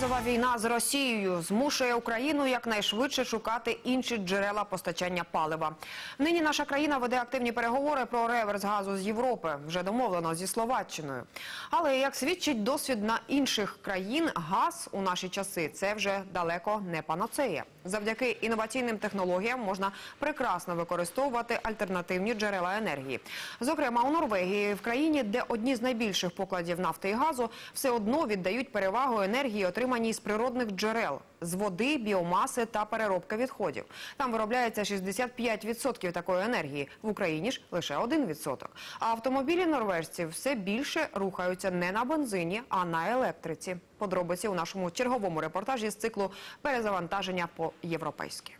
Газова війна з Росією змушує Україну якнайшвидше шукати інші джерела постачання палива. Нині наша країна веде активні переговори про реверс газу з Європи. Вже домовлено зі Словаччиною. Але як свідчить досвід на інших країн, газ у наші часи це вже далеко не панацея. Завдяки інноваційним технологіям можна прекрасно використовувати альтернативні джерела енергії. Зокрема, у Норвегії, в країні, де одні з найбільших покладів нафти і газу, все одно віддають перевагу енергії, отриманій з природних джерел з води, біомаси та переробки відходів. Там виробляється 65% такої енергії. В Україні ж лише 1%. А автомобілі норвежців все більше рухаються не на бензині, а на електриці. Подробиці у нашому черговому репортажі з циклу перезавантаження по європейськи.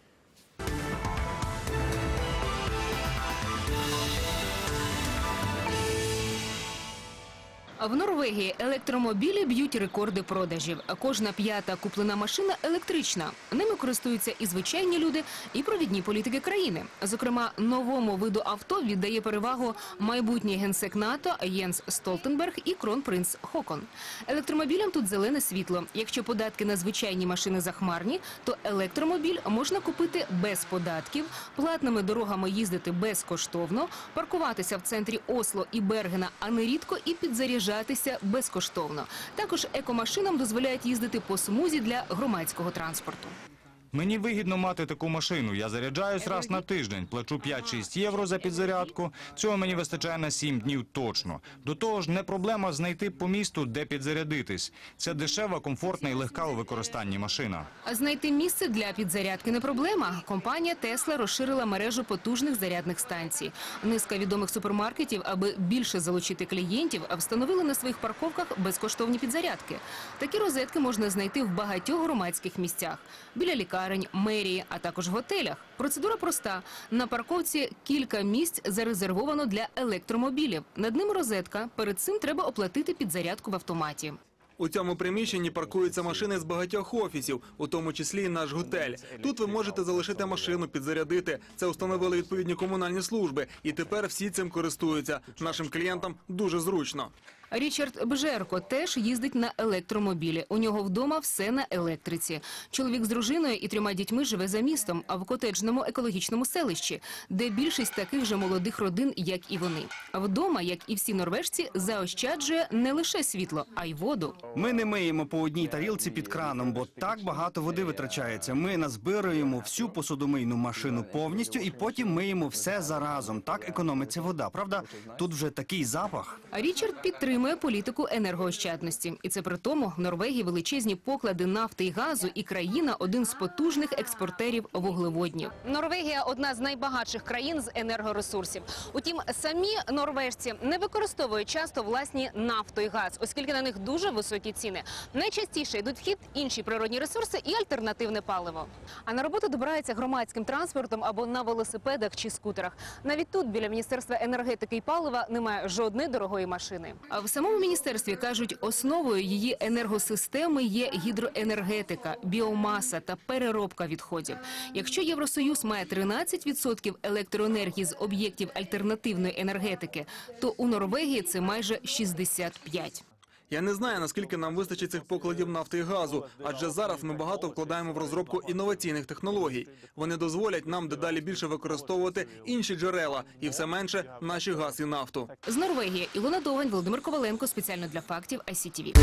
В Норвегії електромобілі б'ють рекорди продажів. Кожна п'ята куплена машина електрична. Ними користуються і звичайні люди, і провідні політики країни. Зокрема, новому виду авто віддає перевагу майбутній генсек НАТО Єнс Столтенберг і кронпринц Хокон. Електромобілям тут зелене світло. Якщо податки на звичайні машини захмарні, то електромобіль можна купити без податків, платними дорогами їздити безкоштовно, паркуватися в центрі Осло і Бергена, а нерідко і підзаряджатися безкоштовно. Також екомашинам дозволяють їздити по смузі для громадського транспорту. Мені вигідно мати таку машину. Я заряджаюсь раз на тиждень, плачу 5-6 євро за підзарядку. Цього мені вистачає на 7 днів точно. До того ж, не проблема знайти по місту, де підзарядитись. Це дешева, комфортна і легка у використанні машина. А знайти місце для підзарядки не проблема. Компанія Тесла розширила мережу потужних зарядних станцій. Низка відомих супермаркетів, аби більше залучити клієнтів, встановили на своїх парковках безкоштовні підзарядки. Такі розетки можна знайти в багатьох громадських місцях біля лікарень, мерії, а також готелях. Процедура проста: на парковці кілька місць зарезервовано для електромобілів. Над ними розетка. Перед цим треба оплатити підзарядку в автоматі. У цьому приміщенні паркуються машини з багатьох офісів, у тому числі і наш готель. Тут ви можете залишити машину, підзарядити. Це установили відповідні комунальні служби, і тепер всі цим користуються. Нашим клієнтам дуже зручно. Річард Бжерко теж їздить на електромобілі. У нього вдома все на електриці. Чоловік з дружиною і трьома дітьми живе за містом, а в котеджному екологічному селищі, де більшість таких же молодих родин, як і вони. Вдома, як і всі норвежці, заощаджує не лише світло, а й воду. Ми не миємо по одній тарілці під краном, бо так багато води витрачається. Ми назбируємо всю посудомийну машину повністю і потім миємо все заразом. Так економиться вода. Правда, тут вже такий запах. Річард підтримує політику енергоощадності, і це при тому в Норвегії величезні поклади нафти і газу, і країна один з потужних експортерів вуглеводнів. Норвегія одна з найбагатших країн з енергоресурсів. Утім, самі норвежці не використовують часто власні нафту і газ, оскільки на них дуже високі ціни. Найчастіше йдуть в хід інші природні ресурси і альтернативне паливо. А на роботу добираються громадським транспортом або на велосипедах чи скутерах. Навіть тут біля міністерства енергетики і палива немає жодної дорогої машини. А в самому міністерстві кажуть, основою її енергосистеми є гідроенергетика, біомаса та переробка відходів. Якщо Євросоюз має 13% електроенергії з об'єктів альтернативної енергетики, то у Норвегії це майже 65%. Я не знаю, наскільки нам вистачить цих покладів нафти і газу, адже зараз ми багато вкладаємо в розробку інноваційних технологій. Вони дозволять нам дедалі більше використовувати інші джерела і все менше наші газ і нафту. З Норвегії Ілона Довань, Володимир Коваленко спеціально для фактів ICTV.